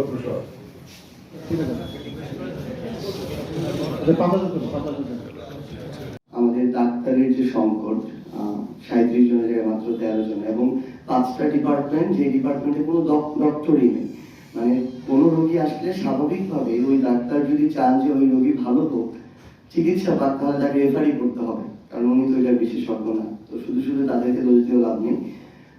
আছে আচ্ছা দিতে আমাদের ডাক্তারের যে সংকট সাঁত্রিশ জনের জায়গায় মাত্র তেরো জন এবং পাঁচটা ডিপার্টমেন্ট যে ডিপার্টমেন্টে কোনো ডক্টরই নেই। মানে কোনো রোগী আসলে স্বাভাবিকভাবে ওই ডাক্তার যদি চান যে ওই রোগী ভালো হোক চিকিৎসা পাক তাহলে তাকে রেফারই করতে হবে। কারণ উনি তো এটার বিশেষজ্ঞ না। তো শুধু শুধু তাদেরকে দোষ দিয়ে লাভ নেই।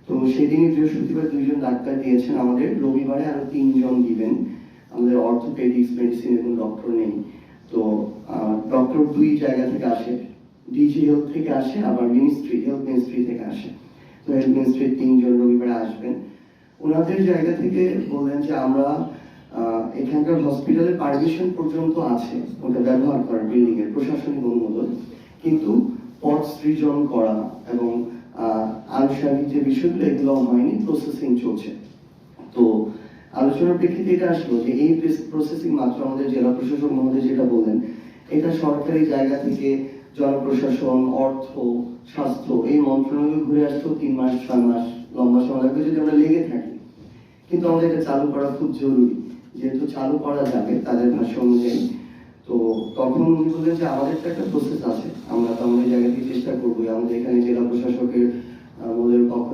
তো সেদিনই বৃহস্পতিবার দুইজন ডাক্তার দিয়েছেন আমাদের। রবিবারে আরও তিনজন দিবেন। আমাদের অর্থোপেডিক্স মেডিসিন এবং ডক্টর নেই। তো ডক্টর দুই জায়গা থেকে আসে। ডিজি হেলথ থেকে আসে, আবার মিনিস্ট্রি হেলথ মিনিস্ট্রি থেকে আসে। তো হেলথ মিনিস্ট্রির তিনজন রবিবারে আসবেন। ওনাদের জায়গা থেকে বললেন যে আমরা এখানকার হসপিটালের পারমিশন পর্যন্ত আছে ওটা ব্যবহার করার বিল্ডিং এর প্রশাসনিক অনুমোদন। কিন্তু পথ সৃজন করা এবং আনুষ্ঠানিক যে বিষয়গুলো, এগুলো হয়নি প্রসেসিং চলছে। তো আলোচনার প্রেক্ষিতে এটা আসলো যে এই প্রসেসিং মাত্র আমাদের জেলা প্রশাসক মহোদয় যেটা বললেন, এটা সরকারি জায়গা থেকে জনপ্রশাসন, অর্থ, স্বাস্থ্য এই মন্ত্রণালয় ঘুরে আসতেও তিন মাস, ছয় মাস, লম্বা সময় লাগবে যদি আমরা লেগে থাকি। কিন্তু আমাদের এটা চালু করা খুব জরুরি। যেহেতু চালু করা যাবে তাদের ভাষ্য অনুযায়ী, তো তখন উনি বললেন যে আমাদের তো একটা প্রসেস আছে, আমরা তো আমাদের জায়গা চেষ্টা করবোই। আমাদের এখানে জেলা পক্ষ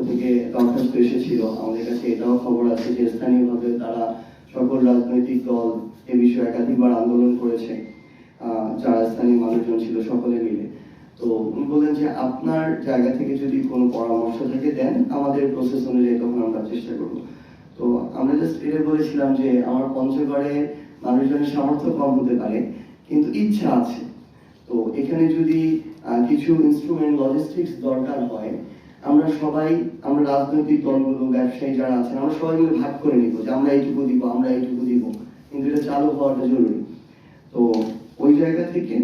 থেকে দরখাস্ত এসেছিল। আমাদের কাছে এটাও খবর আছে যে স্থানীয়ভাবে তারা সকল রাজনৈতিক দল এ বিষয়ে একাধিকবার আন্দোলন করেছে। যারা স্থানীয় মানুষজন ছিল সকলে মিলে। তো উনি বললেন যে আপনার জায়গা থেকে যদি কোনো পরামর্শ থেকে দেন, আমাদের প্রসেস অনুযায়ী তখন আমরা চেষ্টা করব। তো আমরা জাস্ট এটা বলেছিলাম যে আমার পঞ্চগড়ে মানুষজনের সামর্থ্য কম হতে পারে, কিন্তু ইচ্ছা আছে। তো এখানে যদি কিছু ইনস্ট্রুমেন্ট লজিস্টিক্স দরকার হয় আমরা সবাই, আমরা রাজনৈতিক দলগুলো, ব্যবসায়ী যারা আছেন, আমরা সবাই মিলে ভাগ করে নিব যে আমরা এইটুকু দিব, আমরা এইটুকু দিব। কিন্তু এটা চালু হওয়াটা জরুরি। তো ওই জায়গা থেকে,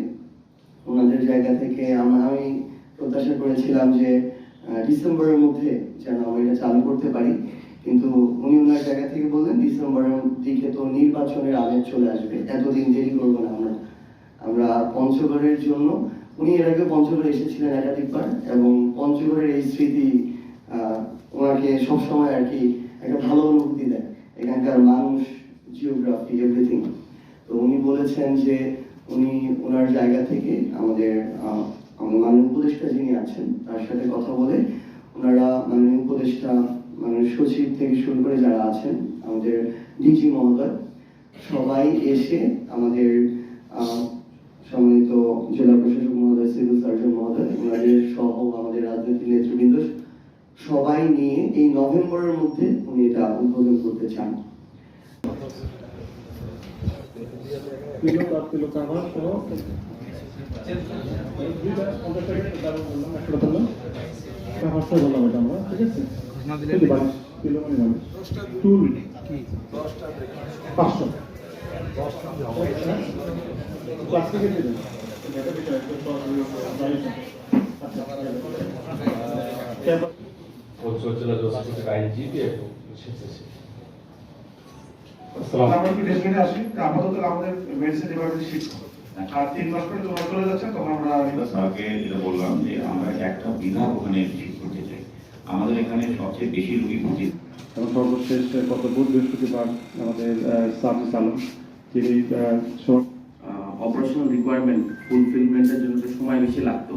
ওনাদের জায়গা থেকে আমরা, আমি প্রত্যাশা করেছিলাম যে ডিসেম্বরের মধ্যে যেন আমরা এটা চালু করতে পারি। কিন্তু উনি ওনার জায়গা থেকে বললেন, ডিসেম্বরের দিকে তো নির্বাচনের আগে চলে আসবে। এতদিন দেরি করব না আমরা। আমরা পঞ্চগড়ের জন্য উনি এর আগে পঞ্চগড়ে এসেছিলেন একাধিকবার এবং পঞ্চগড়ের এই স্মৃতি ওনাকে সবসময় আর কি একটা ভালো অনুভূতি দেয়। এখানকার মানুষ জিওগ্রাফি এভরিথিং তো উনি বলেছেন যে উনি ওনার জায়গা থেকে আমাদের মাননীয় উপদেষ্টা যিনি আছেন, তার সাথে কথা বলে ওনারা মাননীয় উপদেষ্টা, মাননীয় সচিব থেকে শুরু করে যারা আছেন, আমাদের ডিজি মহোদয়, সবাই এসে আমাদের সম্মানিত জেলা মহোদয় সিভিল সার্জন মহোদয় ওনাদের সহ আমাদের রাজনৈতিক নেতৃবৃন্দ সবাই নিয়ে এই নভেম্বরের মধ্যে উনি এটা উদ্বোধন করতে চান। পাঁচশো প্লাস্টিকের দিলেন এটা বিষয় Consultările de 100 ca IGP, ce să zic. আমরা কি রেস্টুরেন্টে আসি আপাতত আমাদের একটা ওখানে আমাদের এখানে সবচেয়ে বেশি রুগী ভর্তি সর্বশেষ গত বুধ বৃহস্পতিবার আমাদের তিনি অপারেশনাল রিকোয়ারমেন্ট ফুলফিলমেন্টের জন্য সময় বেশি লাগতো।